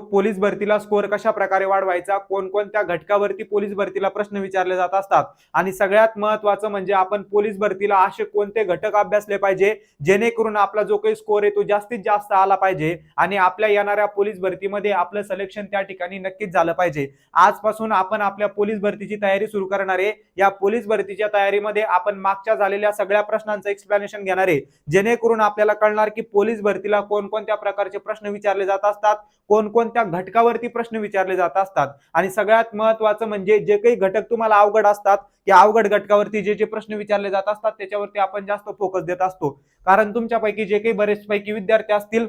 Police भरतीला score कशा प्रकारे वाढवायचा? कोणकोणत्या घटकावरती पोलीस भरतीला प्रश्न विचारले जात असतात? आणि सगळ्यात महत्वाचं म्हणजे आपण पोलीस भरतीला असे कोणते घटक अभ्यासले पाहिजे जेणेकरून आपला जो काही स्कोअर आहे तो जास्तीत जास्त आला पाहिजे आणि आपल्या येणाऱ्या पोलीस भरतीमध्ये आपलं सिलेक्शन त्या ठिकाणी नक्कीच झालं पाहिजे. आजपासून आपण आपल्या पोलीस भरतीची तयारी सुरू करणार आहे. या पोलीस भरतीच्या तयारीमध्ये आपण मागच्या झालेल्या सगळ्या प्रश्नांचं एक्सप्लेनेशन घेणार आहे. जेणेकरून आपल्याला कळणार की पोलीस भरतीला कोणकोणत्या प्रकारचे प्रश्न विचारले जात असतात कोणकोणत्या घटकावरती प्रश्न विचारले जात असतात. आणि सगळ्यात महत्वाचं म्हणजे जे काही घटक तुम्हाला अवघड असतात या अवघड घटकावरती जे जे प्रश्न विचारले जात असतात त्याच्यावरती आपण जास्त फोकस देत असतो. कारण तुमच्यापैकी जे काही बरेच पैकी विद्यार्थी असतील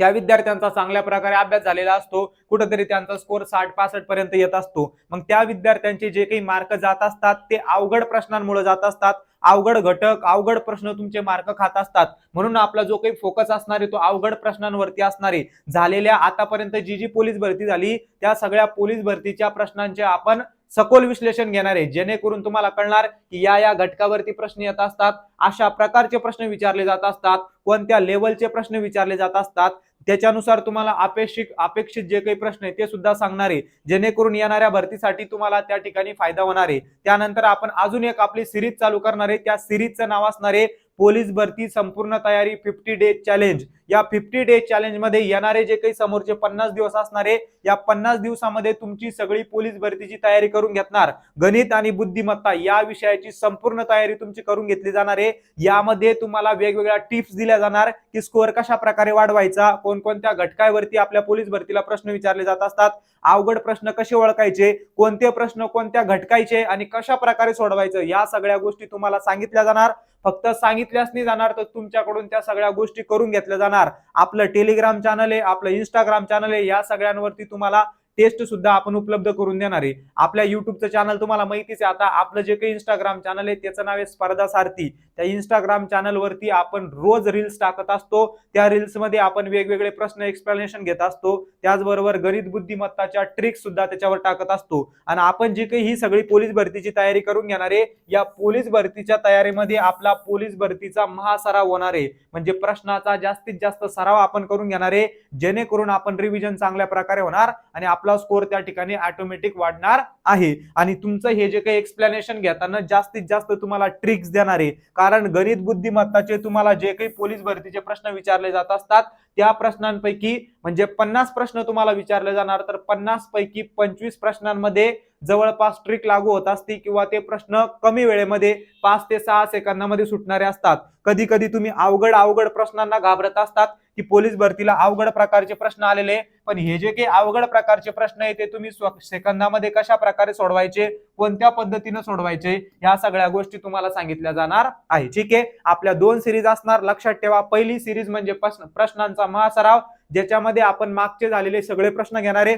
त्या विद्यार्थ्यांचा चांगल्या प्रकारे अभ्यास झालेला असतो. कुठंतरी त्यांचा स्कोर साठ पासष्ट पर्यंत येत असतो. मग त्या विद्यार्थ्यांचे जे काही मार्क जात असतात ते अवघड प्रश्नांमुळे जात असतात. अवघड घटक अवघड प्रश्न तुमचे मार्क खात असतात. म्हणून आपला जो काही फोकस असणार आहे तो अवघड प्रश्नांवरती असणारे झालेल्या आतापर्यंत जी जी पोलीस भरती झाली त्या सगळ्या पोलीस भरतीच्या प्रश्नांचे आपण सखोल विश्लेषण घेणार आहे जेणेकरून तुम्हाला कळणार की या या घटकावरती प्रश्न येत असतात अशा प्रकारचे प्रश्न विचारले जात असतात कोणत्या लेवलचे प्रश्न विचारले जात असतात त्याच्यानुसार तुम्हाला अपेक्षित अपेक्षित जे काही प्रश्न आहे ते सुद्धा सांगणार आहे जेणेकरून येणाऱ्या भरतीसाठी तुम्हाला त्या ठिकाणी फायदा होणार आहे. त्यानंतर आपण अजून एक आपली सिरीज चालू करणार आहे. त्या सिरीजचं नाव असणार आहे पोलीस भरती संपूर्ण तयारी फिफ्टी डे चॅलेंज या फिफ्टी डे चॅलेंजमध्ये येणारे जे काही समोरचे पन्नास दिवस असणारे या पन्नास दिवसामध्ये तुमची सगळी पोलीस भरतीची तयारी करून घेणार गणित आणि बुद्धिमत्ता या विषयाची संपूर्ण तयारी तुमची करून घेतली जाणार आहे. यामध्ये तुम्हाला वेगवेगळ्या टिप्स दिल्या जाणार की स्कोअर कशा प्रकारे वाढवायचा कोणकोणत्या घटकावरती आपल्या पोलीस भरतीला प्रश्न विचारले जात असतात अवघड प्रश्न कसे ओळखायचे कोणते प्रश्न कोणत्या घटकायचे आणि कशा प्रकारे सोडवायचं या सगळ्या गोष्टी तुम्हाला सांगितल्या जाणार. फक्त सांगितल्यास नाही जाणार तर तुमच्याकडून त्या सगळ्या गोष्टी करून घेतल्या जाणार. आपलं टेलिग्राम चॅनल आहे आपलं इंस्टाग्राम चॅनल आहे या सगळ्यांवरती तुम्हाला टेस्ट सुद्धा आपण उपलब्ध करून देणार आहे. आपल्या युट्यूबचं चॅनल तुम्हाला माहितीच आहे. आता आपलं जे काही इंस्टाग्राम चॅनल आहे त्याचं नाव आहे स्पर्धा सारथी. त्या इंस्टाग्राम चॅनलवरती आपण रोज रील्स टाकत असतो. त्या रील्समध्ये आपण वेगवेगळे प्रश्न एक्सप्लेनेशन घेत असतो. त्याचबरोबर गणित बुद्धिमत्ताच्या ट्रिक्स सुद्धा त्याच्यावर टाकत असतो. आणि आपण जी काही ही सगळी पोलीस भरतीची तयारी करून घेणार आहे या पोलीस भरतीच्या तयारीमध्ये आपला पोलीस भरतीचा महासराव होणार आहे. म्हणजे प्रश्नाचा जास्तीत जास्त सराव आपण करून घेणार आहे. जेणेकरून आपण रिव्हिजन चांगल्या प्रकारे होणार आणि आपला स्कोर त्या ठिकाणी ऑटोमॅटिक वाढणार आहे. आणि तुमचं हे जे काही एक्सप्लेनेशन घेताना जास्तीत जास्त तुम्हाला ट्रिक्स देणार आहे. कारण गणित बुद्धिमत्ताचे तुम्हाला जे काही पोलीस भरतीचे प्रश्न विचारले जात असतात त्या प्रश्नांपैकी म्हणजे पन्नास प्रश्न तुम्हाला विचारले जाणार तर पन्नास पैकी पंचवीस प्रश्नांमध्ये जवळपास ट्रिक लागू होत असते किंवा ते प्रश्न कमी वेळेमध्ये पाच ते सहा सेकंदामध्ये सुटणारे असतात. कधी कधी तुम्ही अवघड अवघड प्रश्नांना घाबरत असतात की पोलीस भरतीला अवघड प्रकारचे प्रश्न आलेले पण हे जे काही अवघड प्रकारचे प्रश्न आहे ते तुम्ही स्व- सेकंदामध्ये कशा प्रकारे सोडवायचे कोणत्या पद्धतीने सोडवायचे ह्या सगळ्या गोष्टी तुम्हाला सांगितल्या जाणार आहे. ठीक आहे? आपल्या दोन सिरीज असणार. लक्षात ठेवा पहिली सिरीज म्हणजे प्रश्न- प्रश्नांचा महासराव ज्याच्यामध्ये आपण मागचे झालेले सगळे प्रश्न घेणार आहे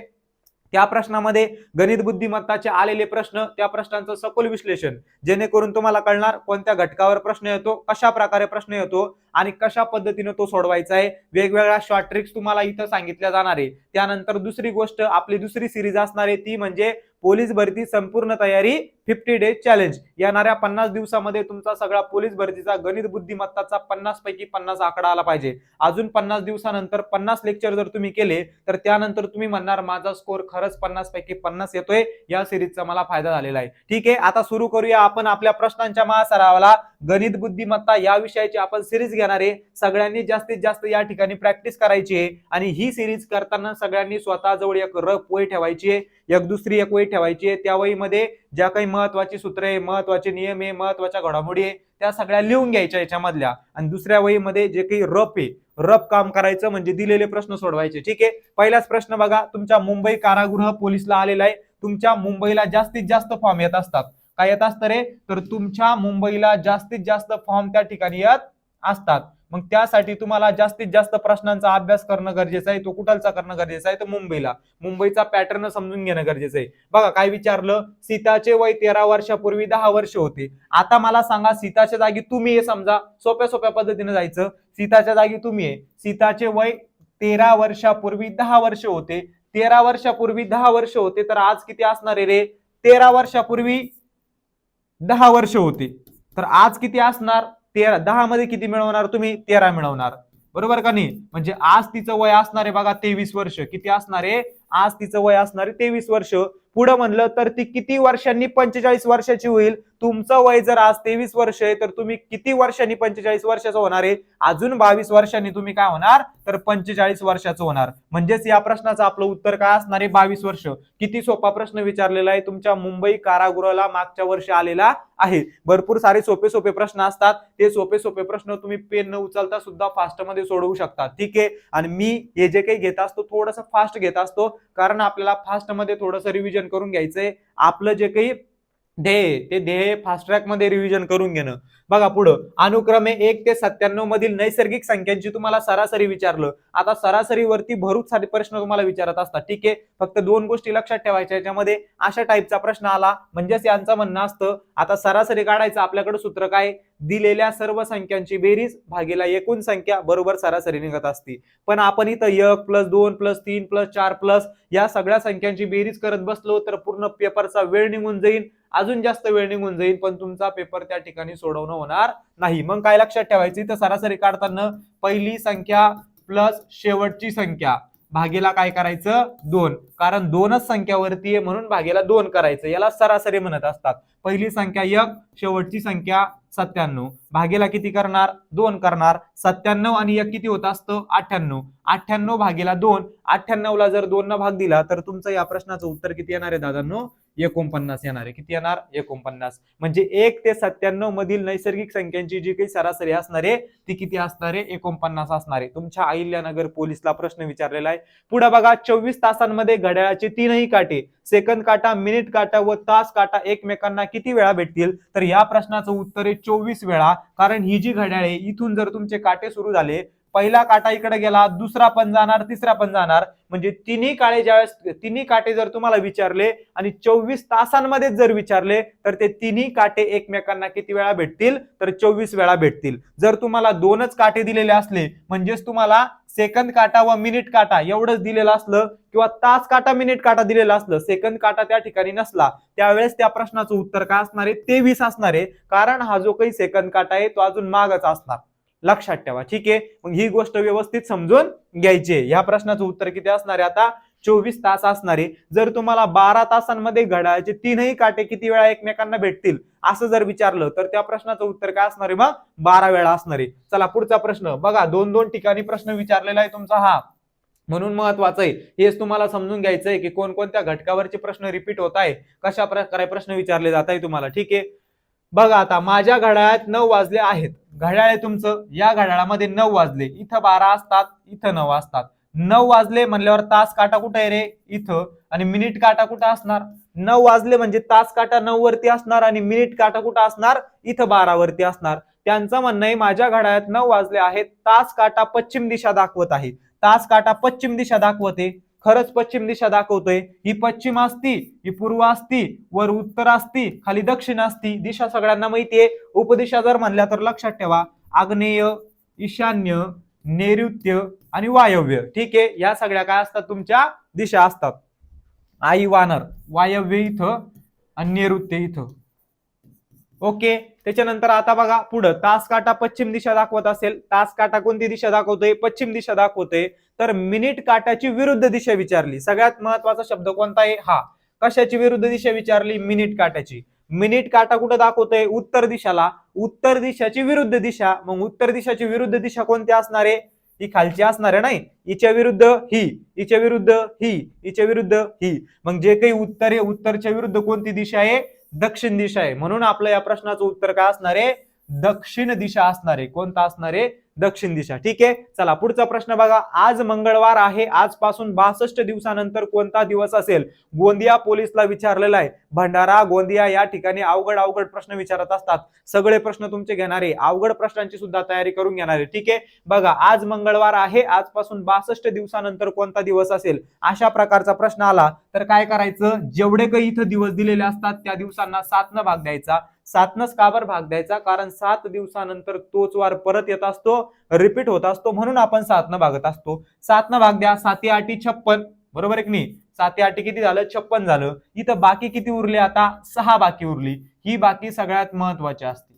त्या प्रश्नामध्ये गणित बुद्धिमत्ताचे आलेले प्रश्न त्या प्रश्नांचं सखोल विश्लेषण. जेणेकरून तुम्हाला कळणार कोणत्या घटकावर प्रश्न येतो कशा प्रकारे प्रश्न येतो आणि कशा पद्धतीने तो सोडवायचा आहे. वेगवेगळ्या शॉर्ट ट्रिक्स तुम्हाला इथं सांगितल्या जाणार आहे. त्यानंतर दुसरी गोष्ट आपली दुसरी सिरीज असणार आहे ती म्हणजे पोलीस भरती संपूर्ण तयारी फिफ्टी डेज चॅलेंज. येणाऱ्या पन्नास दिवसामध्ये तुमचा सगळा पोलीस भरतीचा गणित बुद्धिमत्ताचा पन्नास पैकी पन्नास आकडा आला पाहिजे. अजून पन्नास दिवसानंतर पन्नास लेक्चर जर तुम्ही केले तर त्यानंतर तुम्ही म्हणणार माझा स्कोर खरंच पन्नास पैकी पन्नास येतोय. या सिरीजचा मला फायदा झालेला आहे. ठीक आहे आता सुरू करूया आपण आपल्या प्रश्नांच्या महासरावाला. गणित बुद्धिमत्ता या विषयाची आपण सिरीज घेणार आहे. सगळ्यांनी जास्तीत जास्त या ठिकाणी प्रॅक्टिस करायची आहे. आणि ही सिरीज करताना सगळ्यांनी स्वतःजवळ एक रफ वही ठेवायची आहे. एक दुसरी एक वही ठेवायची आहे. त्या वहीमध्ये ज्या काही महत्वाची सूत्रे आहे महत्त्वाचे नियम आहे महत्त्वाच्या घडामोडी आहे त्या सगळ्या लिहून घ्यायच्या याच्यामधल्या. आणि दुसऱ्या वहीमध्ये जे काही रप आहे रप काम करायचं म्हणजे दिलेले प्रश्न सोडवायचे. ठीक आहे? पहिलाच प्रश्न बघा तुमच्या मुंबई कारागृह पोलीसला आलेला आहे. तुमच्या मुंबईला जास्तीत जास्त फॉर्म येत असतात. काय येत असतं रे? तर तुमच्या मुंबईला जास्तीत जास्त फॉर्म त्या ठिकाणी येत असतात. मग त्यासाठी तुम्हाला जास्तीत जास्त प्रश्नांचा अभ्यास करणं गरजेचं आहे तो कुठलचा करणं गरजेचं आहे? तर मुंबईला. मुंबईचा पॅटर्न समजून घेणं गरजेचं आहे. बघा काय विचारलं? सीताचे वय तेरा वर्षापूर्वी दहा वर्ष होते. आता मला सांगा सीताच्या जागी तुम्ही हे समजा. सोप्या सोप्या पद्धतीने जायचं. सीताच्या जागी तुम्ही आहे सीताचे वय तेरा वर्षापूर्वी दहा वर्ष होते. तेरा वर्षापूर्वी दहा वर्ष होते तर आज किती असणार आहे रे? तेरा वर्षापूर्वी दहा वर्ष होते. तर आज किती असणार? तेरा दहा मध्ये किती मिळवणार? तुम्ही तेरा मिळवणार. बरोबर का नाही? म्हणजे आज तिचं वय असणार आहे बघा तेवीस वर्ष. किती असणार आहे? आज तिचं वय असणार आहे तेवीस वर्ष. पुढे म्हणलं तर ती किती वर्षांनी पंचेचाळीस वर्षाची होईल? तुमचं वय जर आज तेवीस वर्ष आहे तर तुम्ही किती वर्षांनी पंचेचाळीस वर्षाचं होणार आहे? अजून बावीस वर्षांनी तुम्ही काय होणार? तर पंचेचाळीस वर्षाचं होणार. म्हणजेच या प्रश्नाचं आपलं उत्तर काय असणार आहे? बावीस वर्ष. किती सोपा प्रश्न विचारलेला आहे? तुमच्या मुंबई कारागृहाला मागच्या वर्षी आलेला आहे. भरपूर सारे सोपे सोपे प्रश्न असतात. ते सोपे सोपे प्रश्न तुम्ही पेन न उचलता सुद्धा फास्टमध्ये सोडवू शकता. ठीक आहे? आणि मी हे जे काही घेत असतो थोडंसं फास्ट घेत असतो. कारण आपल्याला फास्टमध्ये थोडंसं रिव्हिजन करून घ्यायचंय. आपलं जे काही ध्येय ते ध्येय फास्ट ट्रॅकमध्ये रिव्हिजन करून घेणं. बघा पुढं अनुक्रमे एक ते सत्त्याण्णव मधील नैसर्गिक संख्यांची तुम्हाला सरासरी विचारलं. आता सरासरीवरती भरूच सारे प्रश्न तुम्हाला विचारत असतात. ठीक आहे फक्त दोन गोष्टी लक्षात ठेवायच्या याच्यामध्ये अशा टाईपचा प्रश्न आला म्हणजेच यांचं म्हणणं असतं आता सरासरी काढायचं आपल्याकडे सूत्र काय? दिलेल्या सर्व संख्यांची बेरीज भागीला एकूण संख्या बरोबर सरासरी निघत असती. पण आपण इथं एक प्लस दोन प्लस तीन प्लस चार प्लस या सगळ्या संख्यांची बेरीज करत बसलो तर पूर्ण पेपरचा वेळ निघून जाईल अजून जास्त वेळ निघून जाईल पण तुमचा पेपर त्या ठिकाणी सोडवणं होणार नाही. मग काय लक्षात ठेवायची? तर सरासरी काढताना पहिली संख्या प्लस शेवटची संख्या. भागेला काय करायचं? दोन. कारण दोनच संख्यावरती आहे म्हणून भागेला दोन करायचं. याला सरासरी म्हणत असतात. पहिली संख्या एक शेवटची संख्या सत्त्याण्णव. भागेला किती करणार? दोन करणार. सत्त्याण्णव आणि एक किती होत असतं? अठ्ठ्याण्णव. अठ्ठ्याण्णव भागेला दोन. अठ्ठ्याण्णव ला जर दोन न भाग दिला तर तुमचं या प्रश्नाचं उत्तर किती येणार आहे दादांनो? एकोणपन्नास येणार आहे. किती येणार? एकोणपन्नास. म्हणजे एक ते सत्त्याण्णव मधील नैसर्गिक संख्यांची जी काही सरासरी असणार आहे ती किती असणार आहे? एकोणपन्नास असणार आहे. तुमच्या अहिल्यानगर पोलीसला प्रश्न विचारलेला आहे. पुढे बघा चोवीस तासांमध्ये घड्याळाचे तीनही काटे सेकंद काटा मिनिट काटा व तास काटा एकमेकांना किती वेळा भेटतील? तर या प्रश्नाचं उत्तर आहे चोवीस वेळा. कारण ही जी घड्याळ आहे इथून जर तुमचे काटे सुरू झाले पहिला काटा इकडे गेला दुसरा पण जाणार तिसरा पण जाणार. म्हणजे तिन्ही काळे ज्यावेळेस तिन्ही काटे जर तुम्हाला विचारले आणि चोवीस तासांमध्ये जर विचारले तर ते तिन्ही काटे एकमेकांना किती वेळा भेटतील? तर चोवीस वेळा भेटतील. जर तुम्हाला दोनच काटे दिलेले असले म्हणजेच तुम्हाला सेकंद काटा व मिनिट काटा एवढंच दिलेलं असलं किंवा तास काटा मिनिट काटा दिलेलं असलं सेकंद काटा त्या ठिकाणी नसला त्यावेळेस त्या प्रश्नाचं उत्तर काय असणार आहे? तेवीस असणार आहे. कारण हा जो काही सेकंद काटा आहे तो अजून मागच असणार. लक्षात ठेवा. ठीक आहे? मग ही गोष्ट व्यवस्थित समजून घ्यायची आहे. या प्रश्नाचं उत्तर किती असणार आहे? आता चोवीस तास असणारे जर तुम्हाला बारा तासांमध्ये घड्याळाचे तीनही काटे किती वेळा एकमेकांना भेटतील असं जर विचारलं तर त्या प्रश्नाचं उत्तर काय असणार आहे? मग बारा वेळा असणार आहे. चला पुढचा प्रश्न. बघा दोन दोन ठिकाणी प्रश्न विचारलेला आहे तुमचा हा. म्हणून महत्वाचं आहे. हेच तुम्हाला समजून घ्यायचं आहे की कोणकोणत्या घटकावरचे प्रश्न रिपीट होत आहे. कशा प्रकारे प्रश्न विचारले जात आहे तुम्हाला? ठीक आहे? बघा आता माझ्या घड्याळात नऊ वाजले आहेत. घड्याळ आहे तुमचं. या घड्याळामध्ये नऊ वाजले. इथं बारा असतात इथं नऊ असतात. नऊ वाजले म्हणल्यावर तास काटा कुठे आहे रे? इथं. आणि मिनिट काटा कुठं असणार? नऊ वाजले म्हणजे तास काटा नऊ वरती असणार आणि मिनिट काटा कुठं असणार? इथं बारा वरती असणार. त्यांचं म्हणणं आहे माझ्या घड्याळात नऊ वाजले आहेत. तास काटा पश्चिम दिशा दाखवत आहे. तास काटा पश्चिम दिशा दाखवते. खरंच पश्चिम दिशा दाखवतोय. ही पश्चिम असती ही पूर्व असती वर उत्तर असती खाली दक्षिण असती दिशा सगळ्यांना माहितीये उपदिशा जर म्हणल्या तर लक्षात ठेवा आग्नेय ईशान्य नैऋत्य आणि वायव्य. ठीक आहे? या सगळ्या काय असतात? तुमच्या दिशा असतात. आई वानर वायव्य इथं आणि नैऋत्य इथं. ओके त्याच्यानंतर आता बघा पुढं तास काटा पश्चिम दिशा दाखवत असेल. तास काटा कोणती दिशा दाखवतोय? पश्चिम दिशा दाखवतोय. तर मिनिट काटाची विरुद्ध दिशा विचारली. सगळ्यात महत्त्वाचा शब्द कोणता आहे? हा. कशाची विरुद्ध दिशा विचारली? मिनिट काटाची. मिनिट काटा कुठं दाखवतोय? उत्तर दिशाला. उत्तर दिशाची विरुद्ध दिशा. मग उत्तर दिशाची विरुद्ध दिशा कोणती असणार आहे? ही खालची असणार आहे नाही. हिच्या विरुद्ध ही. हिच्या विरुद्ध ही. हिच्या विरुद्ध ही. मग जे काही उत्तर आहे उत्तरच्या विरुद्ध कोणती दिशा आहे? दक्षिण दिशा आहे. म्हणून आपलं या प्रश्नाचं उत्तर काय असणार आहे? दक्षिण दिशा असणार आहे. कोणता असणार आहे? दक्षिण दिशा. ठीक आहे? चला पुढचा प्रश्न बघा. आज मंगळवार आहे. आजपासून बासष्ट दिवसानंतर कोणता दिवस असेल? गोंदिया पोलीसला विचारलेला आहे. भंडारा गोंदिया या ठिकाणी अवघड अवघड प्रश्न विचारत असतात. सगळे प्रश्न तुमचे घेणारे अवघड प्रश्नांची सुद्धा तयारी करून घेणारे ठीक आहे? बघा आज मंगळवार आहे. आजपासून बासष्ट दिवसानंतर कोणता दिवस असेल? अशा प्रकारचा प्रश्न आला. तर काय करायचं? जेवढे काही इथं दिवस दिलेले असतात त्या दिवसांना सातनं भाग द्यायचा. सातनच काबर भाग द्यायचा? कारण सात दिवसानंतर तोच वार परत येत असतो रिपीट होत असतो म्हणून आपण सातनं भागत असतो. सातनं भाग द्या साती आठी छप्पन. बरोबर आहे नाही? साती आठी किती झालं? छप्पन झालं. इथं बाकी किती उरली आता? सहा बाकी उरली. ही बाकी सगळ्यात महत्वाची असते.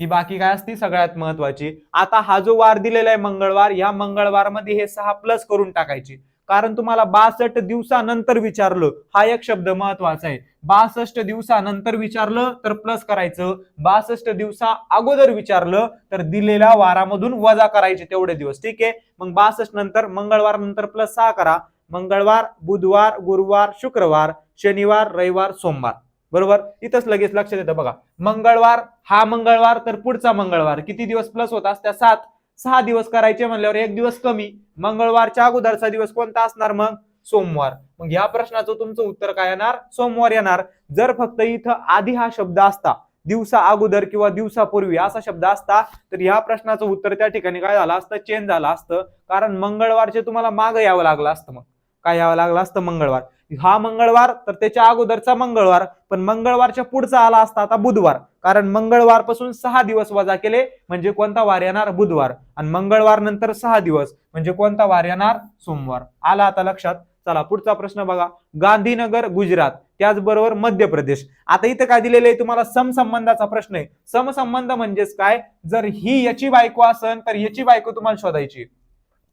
ही बाकी काय असती? सगळ्यात महत्वाची. आता हा जो वार दिलेला आहे मंगळवार या मंगळवारमध्ये हे सहा प्लस करून टाकायचे. कारण तुम्हाला बासष्ट दिवसानंतर विचारलं हा एक शब्द महत्त्वाचा आहे. बासष्ट दिवसानंतर विचारलं तर प्लस करायचं. बासष्ट दिवसा अगोदर विचारलं तर दिलेल्या वारामधून वजा करायचे तेवढे दिवस. ठीक आहे? मग बासष्ट नंतर मंगळवार नंतर प्लस सहा करा. मंगळवार बुधवार गुरुवार शुक्रवार शनिवार रविवार सोमवार. बरोबर? इथंच लगेच लक्षात येतं बघा. मंगळवार हा मंगळवार तर पुढचा मंगळवार. किती दिवस प्लस होत असत्या? सात. सहा दिवस करायचे म्हणल्यावर एक दिवस कमी मंगळवारच्या अगोदरचा दिवस कोणता असणार मग? सोमवार. मग या प्रश्नाचं तुमचं उत्तर काय येणार? सोमवार येणार. जर फक्त इथं आधी हा शब्द असता दिवसा अगोदर किंवा दिवसापूर्वी असा शब्द असता तर या प्रश्नाचं उत्तर त्या ठिकाणी काय झालं असतं? चेंज झालं असतं. कारण मंगळवारचे तुम्हाला मागं यावं लागलं असतं मग. काय यावं लागलं असतं? मंगळवार. हा मंगळवार तर त्याच्या अगोदरचा मंगळवार पण मंगळवारच्या पुढचा आला असता आता बुधवार. कारण मंगळवारपासून सहा दिवस वजा केले म्हणजे कोणता वार येणार? बुधवार. आणि मंगळवार नंतर सहा दिवस म्हणजे कोणता वार येणार? सोमवार. आला आता लक्षात? चला पुढचा प्रश्न बघा. गांधीनगर गुजरात त्याचबरोबर मध्य प्रदेश आता इथं काय दिलेलं आहे तुम्हाला? समसंबंधाचा प्रश्न आहे. समसंबंध म्हणजेच काय? जर ही याची बायको असेल तर याची बायको तुम्हाला शोधायची.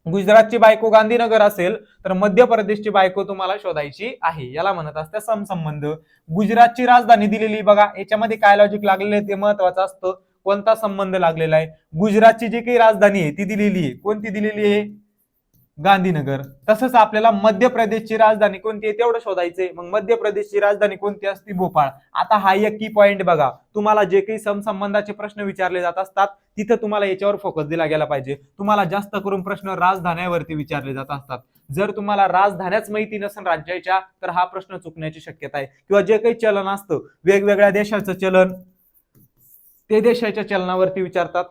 गुजरातची बायको गांधीनगर असेल तर मध्य प्रदेशची बायको तुम्हाला शोधायची आहे. याला म्हणत असते समसंबंध. गुजरातची राजधानी दिलेली बघा याच्यामध्ये काय लॉजिक लागलेलं आहे ते महत्वाचं असतं. कोणता संबंध लागलेला आहे? गुजरातची जी काही राजधानी आहे ती दिलेली आहे. कोणती दिलेली आहे? गांधीनगर. तसंच आपल्याला मध्य प्रदेशची राजधानी कोणती आहे तेवढं शोधायचंय. मग मध्य प्रदेशची राजधानी कोणती असते? भोपाळ. आता हा एक की पॉइंट बघा. तुम्हाला जे काही समसंबंधाचे प्रश्न विचारले जात असतात तिथं तुम्हाला याच्यावर फोकस दिला गेला पाहिजे. तुम्हाला जास्त करून प्रश्न राजधान्यावरती विचारले जात असतात. जर तुम्हाला राजधान्याच माहिती नसेल राज्याच्या तर हा प्रश्न चुकण्याची शक्यता आहे. किंवा जे काही चलन असतं वेगवेगळ्या देशाचं चलन ते देशाच्या चलनावरती विचारतात.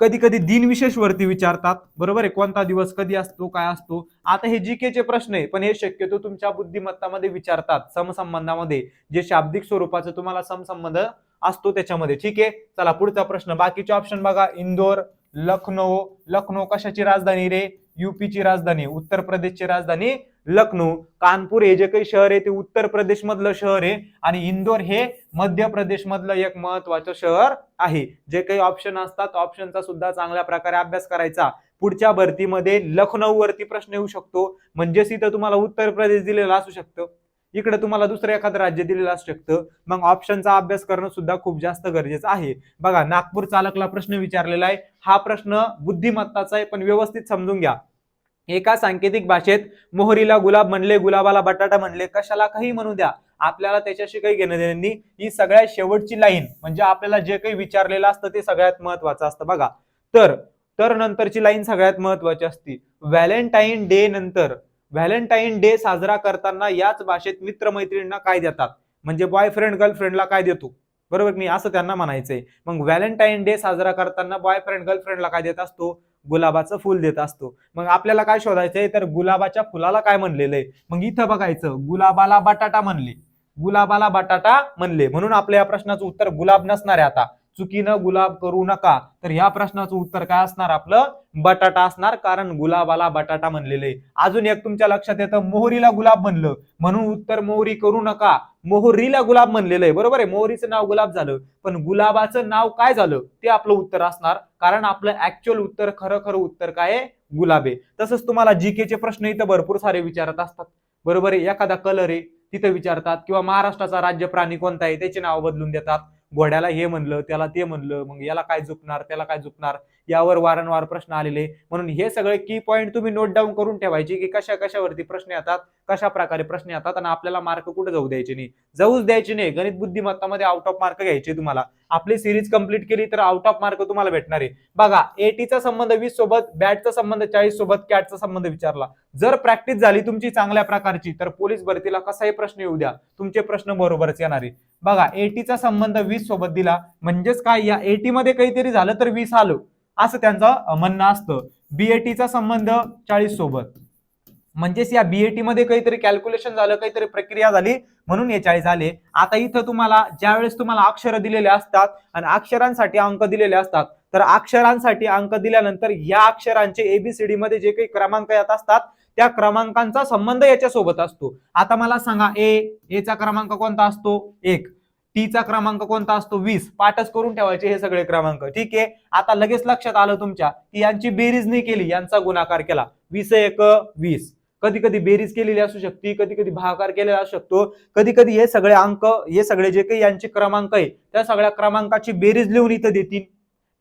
कधी कधी दिनविशेष वरती विचारतात. बरोबर आहे? कोणता दिवस कधी असतो काय असतो? आता हे जी केचे प्रश्न आहे पण हे शक्यतो तुमच्या बुद्धिमत्तामध्ये विचारतात समसंबंधामध्ये. जे शाब्दिक स्वरूपाचं तुम्हाला समसंबंध असतो त्याच्यामध्ये. ठीक आहे? चला पुढचा प्रश्न. बाकीचे ऑप्शन बघा. इंदोर लखनौ. लखनौ कशाची राजधानी रे? युपीची राजधानी उत्तर प्रदेशची राजधानी लखनौ कानपूर हे जे काही शहर आहे ते उत्तर प्रदेश मधलं शहर आहे आणि इंदोर हे मध्य प्रदेश मधलं एक महत्वाचं शहर आहे. जे काही ऑप्शन असतात ऑप्शनचा सुद्धा चांगल्या प्रकारे अभ्यास करायचा. पुढच्या भरतीमध्ये लखनौ वरती प्रश्न येऊ शकतो. म्हणजेच इथं तुम्हाला उत्तर प्रदेश दिलेला असू शकतं. इकडे तुम्हाला दुसरं एखादं राज्य दिलेलं असू शकतं. मग ऑप्शनचा अभ्यास करणं सुद्धा खूप जास्त गरजेचं आहे. बघा नागपूर चालकला प्रश्न विचारलेला आहे. हा प्रश्न बुद्धिमत्ताचा आहे पण व्यवस्थित समजून घ्या. एका सांकेतिक भाषेत मोहरीला गुलाब म्हणले गुलाबाला बटाटा म्हणले कशाला काही म्हणू द्या. आपल्याला त्याच्याशी काही घेणं देणं ही सगळ्यात शेवटची लाईन. म्हणजे आपल्याला जे काही विचारलेलं असतं ते सगळ्यात महत्वाचं असतं. बघा. तर तर नंतरची लाईन सगळ्यात महत्वाची असते. व्हॅलेंटाईन डे नंतर व्हॅलेंटाईन डे साजरा करताना याच भाषेत मित्रमैत्रिणींना काय देतात? म्हणजे बॉयफ्रेंड गर्लफ्रेंडला काय देतो? बरोबर मी नाही? असं त्यांना म्हणायचंय. मग व्हॅलेंटाईन डे साजरा करताना बॉयफ्रेंड गर्लफ्रेंडला काय देत असतो? गुलाबाचं फुल देत असतो. मग आपल्याला काय शोधायचंय? तर गुलाबाच्या फुलाला काय म्हणलेलं आहे? मग इथं बघायचं. गुलाबाला बटाटा म्हणले. गुलाबाला बटाटा म्हणले. म्हणून आपल्या या प्रश्नाचं उत्तर गुलाब नसणार आहे आता. चुकीनं गुलाब करू नका. तर ह्या प्रश्नाचं उत्तर काय असणार? आपलं बटाटा असणार. कारण गुलाबाला बटाटा म्हणलेले अजून एक तुमच्या लक्षात येतं मोहरीला गुलाब म्हणलं. म्हणून उत्तर मोहरी करू नका. मोहरीला गुलाब म्हणलेलं आहे. बरोबर आहे? मोहरीचं नाव गुलाब झालं. पण गुलाबाचं नाव काय झालं? ते आपलं उत्तर असणार. कारण आपलं ऍक्च्युअल उत्तर खरं खरं उत्तर काय आहे? गुलाब आहे. तसंच तुम्हाला जीकेचे प्रश्न इथं भरपूर सारे विचारत असतात. बरोबर आहे? एखादा कलर आहे तिथं विचारतात. किंवा महाराष्ट्राचा राज्य प्राणी कोणता आहे? त्याचे नाव बदलून देतात. घोड्याला हे म्हणलं त्याला ते म्हणलं मग याला काय झुकणार त्याला काय झुकणार? यावर वारंवार प्रश्न आलेले. म्हणून हे सगळे की पॉईंट तुम्ही नोट डाऊन करून ठेवायचे की कशा कशावरती प्रश्न येतात कशा प्रकारे प्रश्न येतात आणि आपल्याला मार्क कुठे जाऊ द्यायचे नाही. जाऊच द्यायचे नाही. गणित बुद्धिमत्तामध्ये आउट ऑफ मार्क घ्यायचे तुम्हाला. आपली सिरीज कंप्लीट केली तर आउट ऑफ मार्क तुम्हाला भेटणार आहे. बघा एटीचा संबंध वीस सोबत बॅटचा संबंध चाळीस सोबत कॅटचा संबंध विचारला. जर प्रॅक्टिस झाली तुमची चांगल्या प्रकारची तर पोलीस भरतीला कसाही प्रश्न येऊ द्या. तुमचे प्रश्न बरोबरच येणार आहे. बघा एटीचा संबंध वीस सोबत दिला. म्हणजेच काय या एटी मध्ये काहीतरी झालं तर वीस आलं. असं त्यांचं म्हणणं असतं. बीएटीचा संबंध चाळीस सोबत. म्हणजेच या बीएटी मध्ये काहीतरी कॅल्क्युलेशन झालं काहीतरी प्रक्रिया झाली म्हणून हे चाळीस आले. आता इथं तुम्हाला ज्यावेळेस तुम्हाला अक्षर दिलेले असतात आणि अक्षरांसाठी अंक दिलेले असतात तर अक्षरांसाठी अंक दिल्यानंतर या अक्षरांचे एबीसीडी मध्ये जे काही क्रमांक येत असतात त्या क्रमांकांचा संबंध याच्या सोबत असतो. आता मला सांगा ए एचा क्रमांक कोणता असतो? एक. टीचा क्रमांक कोणता असतो? वीस. पाठच करून ठेवायचे हे सगळे क्रमांक. ठीक? आहे आता लगेच लक्षात आलं तुमच्या की यांची बेरीज नाही केली यांचा गुणाकार केला. वीस एक वीस. कधी कधी बेरीज केलेली असू शकते कधी कधी भागाकार केलेला असू शकतो. कधी कधी हे सगळे अंक हे सगळे जे काही यांचे क्रमांक आहे त्या सगळ्या क्रमांकाची बेरीज लिहून इथं देतील.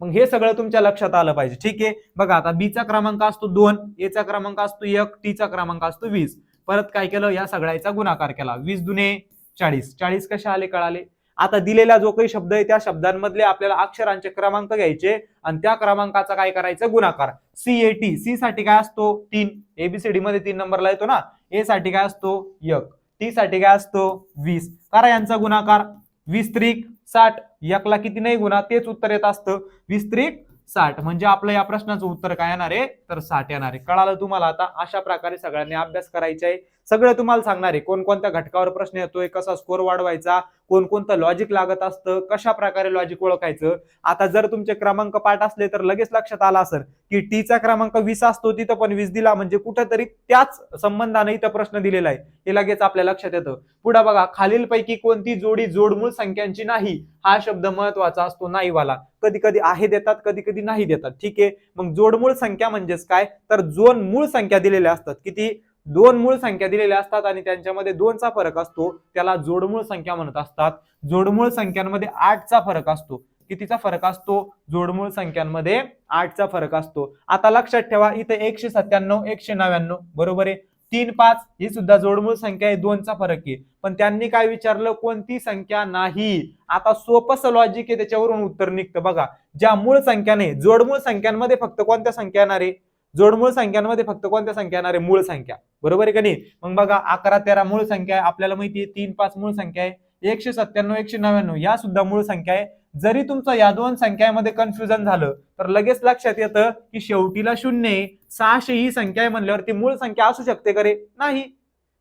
मग हे सगळं तुमच्या लक्षात आलं पाहिजे. ठीक? आहे बघा आता बीचा क्रमांक असतो दोन एचा क्रमांक असतो एक टीचा क्रमांक असतो वीस. परत काय केलं? या सगळ्याचा गुणाकार केला. वीस दुने चाळीस. चाळीस कशा आले? कळाले? आता दिलेला जो काही शब्द आहे त्या शब्दांमधले आपल्याला अक्षरांचे क्रमांक घ्यायचे आणि त्या क्रमांकाचा काय करायचं? गुणाकार. सी ए टी सी साठी काय असतो? तीन. एबीसीडी मध्ये तीन नंबरला येतो ना? ए साठी काय असतो? एक. टी साठी काय असतो? वीस. करा यांचा गुणाकार. वीस त्रिक साठ. एकला किती नाही गुणा तेच उत्तर येत असतं. वीस त्रिक साठ. म्हणजे आपलं या प्रश्नाचं उत्तर काय येणार आहे? तर साठ येणार आहे. कळालं तुम्हाला आता? अशा प्रकारे सगळ्यांनी अभ्यास करायचा आहे. सगळं तुम्हाला सांगणार आहे. कोणकोणत्या घटकावर प्रश्न येतोय कसा स्कोर वाढवायचा कोणकोणतं लॉजिक लागत असतं कशा प्रकारे लॉजिक ओळखायचं? आता जर तुमचे क्रमांक पाठ असले तर लगेच लक्षात आला असेल की टीचा क्रमांक वीस असतो तिथं पण वीस दिला म्हणजे कुठेतरी त्याच संबंधाने इथं प्रश्न दिलेला आहे. हे लगेच आपल्या लक्षात येतं. पुढे बघा खालीलपैकी कोणती जोडी जोडमूळ संख्यांची नाही? हा शब्द महत्त्वाचा असतो नाही वाला कधी कधी आहे देतात कधी कधी नाही देतात. ठीक आहे? मग जोडमूळ संख्या म्हणजेच काय? तर दोन मूळ संख्या दिलेल्या असतात. किती? दोन मूळ संख्या दिलेल्या असतात आणि त्यांच्यामध्ये दोनचा फरक असतो त्याला जोडमूळ संख्या म्हणत असतात. जोडमूळ संख्यांमध्ये आठचा फरक असतो. कितीचा फरक असतो? जोडमूळ संख्यांमध्ये आठचा फरक असतो. आता लक्षात ठेवा इथे एकशे सत्त्याण्णव एकशे नव्याण्णव बरोबर आहे? तीन पाच ही सुद्धा जोडमूळ संख्या आहे दोनचा फरक आहे. पण त्यांनी काय विचारलं? कोणती संख्या नाही? आता सोपस लॉजिक आहे त्याच्यावरून उत्तर निघतं. बघा ज्या मूळ संख्या नाही जोडमूळ संख्यांमध्ये फक्त कोणत्या संख्या येणार आहे? जोडमूळ संख्यांमध्ये फक्त कोणत्या संख्या येणार आहे? मूळ संख्या. बरोबर आहे का नाही? मग बघा अकरा तेरा मूळ संख्या आहे. आपल्याला माहिती आहे तीन पाच मूळ संख्या आहे. एकशे सत्त्याण्णव एकशे नव्याण्णव या सुद्धा मूळ संख्या आहे. जरी तुमचं या दोन संख्यामध्ये कन्फ्युजन झालं तर लगेच लक्षात येतं की शेवटीला शून्य सहाशे ही संख्या आहे म्हणल्यावर ती मूळ संख्या असू शकते का रे? नाही.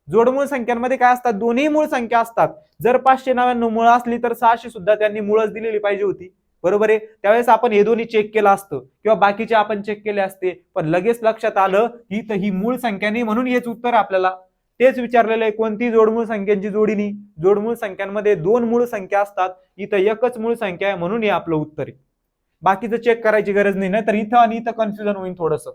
जोडमूळ संख्यांमध्ये काय असतात? दोन्ही मूळ संख्या असतात. जर पाचशे नव्याण्णव मूळ असली तर सहाशे सुद्धा त्यांनी मूळच दिलेली पाहिजे होती. बरोबर आहे? त्यावेळेस आपण हे दोन्ही चेक केलं असतं. किंवा बाकीचे आपण चेक केले असते. पण लगेच लक्षात आलं ही तर ही मूळ संख्या नाही म्हणून हेच उत्तर आपल्याला. तेच विचारलेलं आहे कोणती जोडमूळ संख्यांची जोडी नाही जोडमूळ संख्यांमध्ये दोन मूळ संख्या असतात. इथं एकच मूळ संख्या आहे म्हणून हे आपलं उत्तर आहे. बाकीचं चेक करायची गरज नाही ना तर इथं आणि इथं कन्फ्युजन होईल थोडंसं.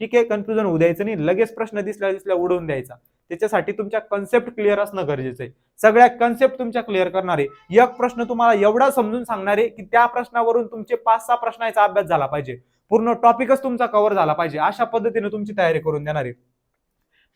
ठीक आहे कन्फ्युजन होऊ द्यायचं नाही. लगेच प्रश्न दिसल्या दिसल्या उडवून द्यायचा. त्याच्यासाठी तुमच्या कन्सेप्ट क्लिअर असणं गरजेचं आहे. सगळ्या कन्सेप्ट तुमच्या क्लिअर करणारे एक प्रश्न तुम्हाला एवढा समजून सांगणारे की त्या प्रश्नावरून तुमचे पाच सहा प्रश्नाचा अभ्यास झाला पाहिजे. पूर्ण टॉपिकच तुमचा कव्हर झाला पाहिजे. अशा पद्धतीने तुमची तयारी करून देणार आहे.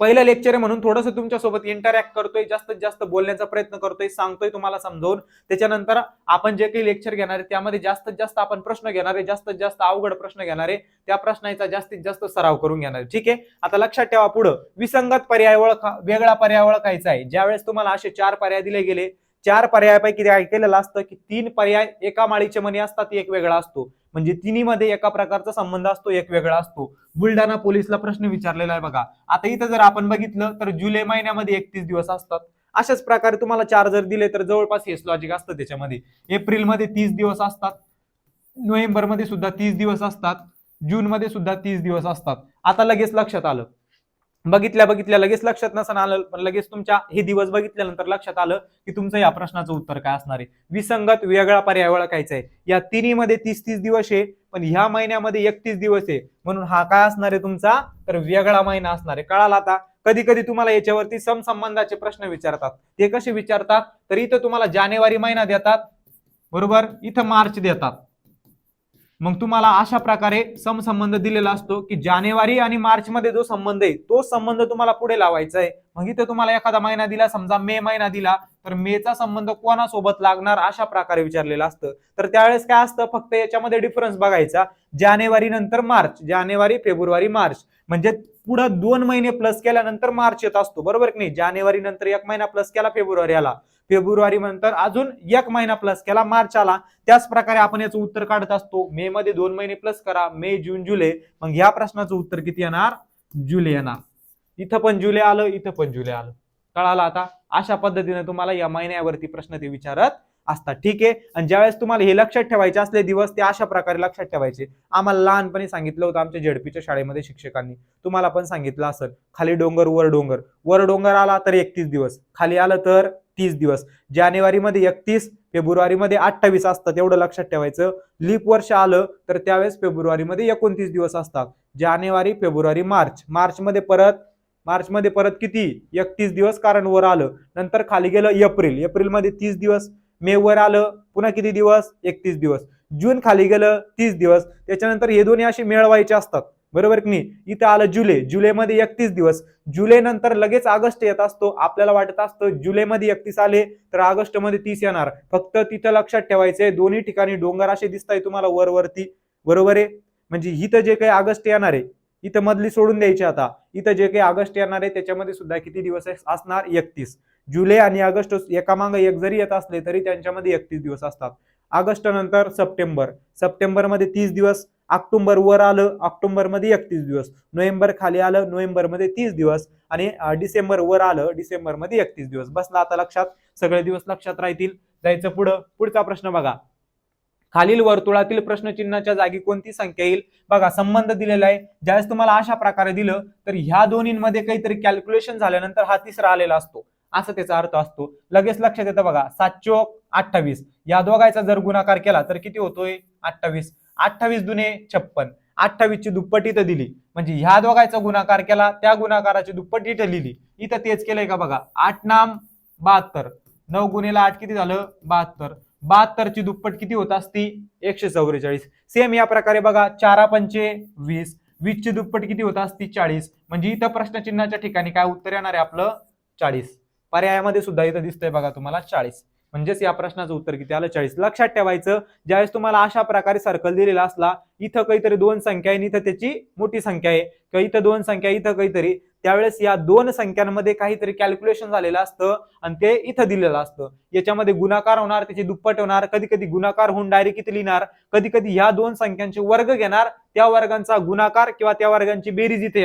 पहिलं लेक्चर आहे म्हणून थोडंसं तुमच्यासोबत इंटरॅक्ट करतोय जास्तीत जास्त बोलण्याचा प्रयत्न करतोय सांगतोय तुम्हाला समजावून. त्याच्यानंतर आपण जे काही लेक्चर घेणार आहे त्यामध्ये जास्तीत जास्त आपण प्रश्न घेणार आहे जास्तीत जास्त अवघड प्रश्न घेणार आहे त्या प्रश्नाचा जास्तीत जास्त सराव करून घेणार आहे. ठीक आहे? आता लक्षात ठेवा पुढं. विसंगत पर्याय ओळखा वेगळा पर्याय ओळखायचा आहे. ज्यावेळेस तुम्हाला असे चार पर्याय दिले गेले चार पर्यायापैकी काय केलेलं असतं की तीन पर्याय एका माळीचे मनी असतात एक वेगळा असतो. म्हणजे तिन्हीमध्ये एका प्रकारचा संबंध असतो एक वेगळा असतो. बुलढाणा पोलीसला प्रश्न विचारलेला आहे बघा. आता इथं जर आपण बघितलं तर जुलै महिन्यामध्ये एकतीस दिवस असतात. अशाच प्रकारे तुम्हाला चार जर दिले तर जवळपास हेच लॉजिक असतं त्याच्यामध्ये. एप्रिलमध्ये तीस दिवस असतात. नोव्हेंबरमध्ये सुद्धा तीस दिवस असतात. जूनमध्ये सुद्धा तीस दिवस असतात. आता लगेच लक्षात आलं. बघितल्या बघितल्या लगेच लक्षात नसन आलं पण लगेच तुमच्या हे दिवस बघितल्यानंतर लक्षात आलं की तुमचं या प्रश्नाचं उत्तर काय असणार आहे? विसंगत वेगळा पर्याय ओळखायचा आहे या तिन्हीमध्ये तीस तीस दिवस आहे पण ह्या महिन्यामध्ये एकतीस दिवस आहे. म्हणून हा काय असणार आहे तुमचा? तर वेगळा महिना असणार आहे. कळाला आता? कधी कधी तुम्हाला याच्यावरती समसंबंधाचे प्रश्न विचारतात. ते कसे विचारतात? तर इथं तुम्हाला जानेवारी महिना देतात. बरोबर? इथं मार्च देतात. मग तुम्हाला अशा प्रकारे समसंबंध दिलेला असतो की जानेवारी आणि मार्च मध्ये जो संबंध आहे तो संबंध तुम्हाला पुढे लावायचा आहे. मग इथे तुम्हाला एखादा महिना दिला समजा मे महिना दिला तर मेचा संबंध कोणासोबत लागणार अशा प्रकारे विचारलेलं असतं. तर त्यावेळेस काय असतं? फक्त याच्यामध्ये डिफरन्स बघायचा. जानेवारी नंतर मार्च जानेवारी फेब्रुवारी मार्च. म्हणजे पुढं दोन महिने प्लस केल्यानंतर मार्च येत असतो. बरोबर की नाही? जानेवारी नंतर एक महिना प्लस केला फेब्रुवारी आला. फेब्रुवारी नंतर अजून एक महिना प्लस केला मार्च आला त्याच प्रकारे आपण याचं उत्तर काढत असतो. मे मध्ये दोन महिने प्लस करा. मे जून जुलै. मग या प्रश्नाचं उत्तर किती येणार? जुलै येणार. इथं पण जुलै आलं इथं पण जुलै आलं. कळालं आता? अशा पद्धतीने तुम्हाला या महिन्यावरती प्रश्न ते विचारत असतात. ठीक आहे? आणि ज्यावेळेस तुम्हाला हे लक्षात ठेवायचे असले दिवस ते अशा प्रकारे लक्षात ठेवायचे. आम्हाला लहानपणी सांगितलं होतं आमच्या झेडपीच्या शाळेमध्ये शिक्षकांनी. तुम्हाला पण सांगितलं असेल. खाली डोंगर वर डोंगर. वर डोंगर आला तर एकतीस दिवस. खाली आलं तर तीस दिवस. जानेवारीमध्ये एकतीस फेब्रुवारीमध्ये अठ्ठावीस असतात एवढं लक्षात ठेवायचं. लीप वर्ष आलं तर त्यावेळेस फेब्रुवारीमध्ये एकोणतीस दिवस असतात. जानेवारी फेब्रुवारी मार्च. मार्चमध्ये परत मार्चमध्ये परत किती? एकतीस दिवस कारण वर आलं. नंतर खाली गेलं एप्रिल. एप्रिलमध्ये तीस दिवस. मे वर आलं पुन्हा किती दिवस? एकतीस दिवस. जून खाली गेलं तीस दिवस. त्याच्यानंतर हे दोन्ही असे मिळवायचे असतात. बरोबर की नाही? इथं आलं जुलै. जुलैमध्ये एकतीस दिवस. जुलै नंतर लगेच ऑगस्ट येत असतो. आपल्याला वाटत असतं जुलैमध्ये एकतीस आले तर ऑगस्टमध्ये तीस येणार. फक्त तिथं लक्षात ठेवायचंय दोन्ही ठिकाणी डोंगर असे दिसताय तुम्हाला वरवरती. बरोबर आहे? म्हणजे इथं जे काही ऑगस्ट येणार आहे इथं मधली सोडून द्यायची आता. इथं जे काही ऑगस्ट येणार आहे त्याच्यामध्ये सुद्धा किती दिवस असणार? एकतीस. जुलै आणि ऑगस्ट एकामागं एक जरी येत असले तरी त्यांच्यामध्ये एकतीस दिवस असतात. ऑगस्ट नंतर सप्टेंबर. सप्टेंबरमध्ये तीस दिवस ऑक्टोबर वर आलं ऑक्टोबरमध्ये एकतीस दिवस. नोव्हेंबर खाली आलं नोव्हेंबरमध्ये तीस दिवस आणि डिसेंबर वर आलं डिसेंबरमध्ये एकतीस दिवस. बसला आता लक्षात? सगळे दिवस लक्षात राहतील. जायचं पुढं. पुढचा प्रश्न बघा. खालील वर्तुळातील प्रश्नचिन्हाच्या जागी कोणती संख्या येईल? बघा संबंध दिलेला आहे. ज्यावेळेस तुम्हाला अशा प्रकारे दिलं तर ह्या दोन्हीमध्ये काहीतरी कॅल्क्युलेशन झाल्यानंतर हा तिसरा आलेला असतो. असं त्याचा अर्थ असतो. लगेच लक्षात येतं बघा सात चोक अठ्ठावीस. या दोघांचा जर गुणाकार केला तर किती होतोय? अठ्ठावीस. अठ्ठावीस दुने छप्पन. अठ्ठावीसची दुप्पट इथं दिली. म्हणजे ह्या दोघांचा गुणाकार केला त्या गुणाकाराची दुप्पट इथं लिहिली. इथं तेच केलंय का बघा? आठ नाम बहात्तर. नऊ गुणेला आठ किती झालं? बहात्तर. बहात्तरची दुप्पट किती होत असती? एकशे चौवेचाळीस. सेम या प्रकारे बघा चारा पंचे वीस. वीसची दुप्पट किती होत असती? चाळीस. म्हणजे इथं प्रश्नचिन्हाच्या ठिकाणी काय उत्तर येणार आहे आपलं? चाळीस. पर्यायामध्ये सुद्धा इथं दिसतंय बघा तुम्हाला चाळीस. म्हणजेच या प्रश्नाचं उत्तर किती आलं? चाळीस. लक्षात ठेवायचं ज्यावेळेस तुम्हाला अशा प्रकारे सर्कल दिलेला असला इथं काहीतरी दोन संख्या आहे आणि इथं त्याची मोठी संख्या आहे. किंवा इथं दोन संख्या इथं काहीतरी. त्यावेळेस या दोन संख्यांमध्ये काहीतरी कॅल्क्युलेशन झालेलं असतं आणि ते इथं दिलेलं असतं. याच्यामध्ये गुणाकार होणार त्याची दुप्पट होणार कधी कधी गुणाकार होऊन डायरेक्ट किती लिहिणार कधी कधी ह्या दोन संख्यांचे वर्ग घेणार त्या वर्गांचा गुणाकार किंवा त्या वर्गांची बेरीज इथे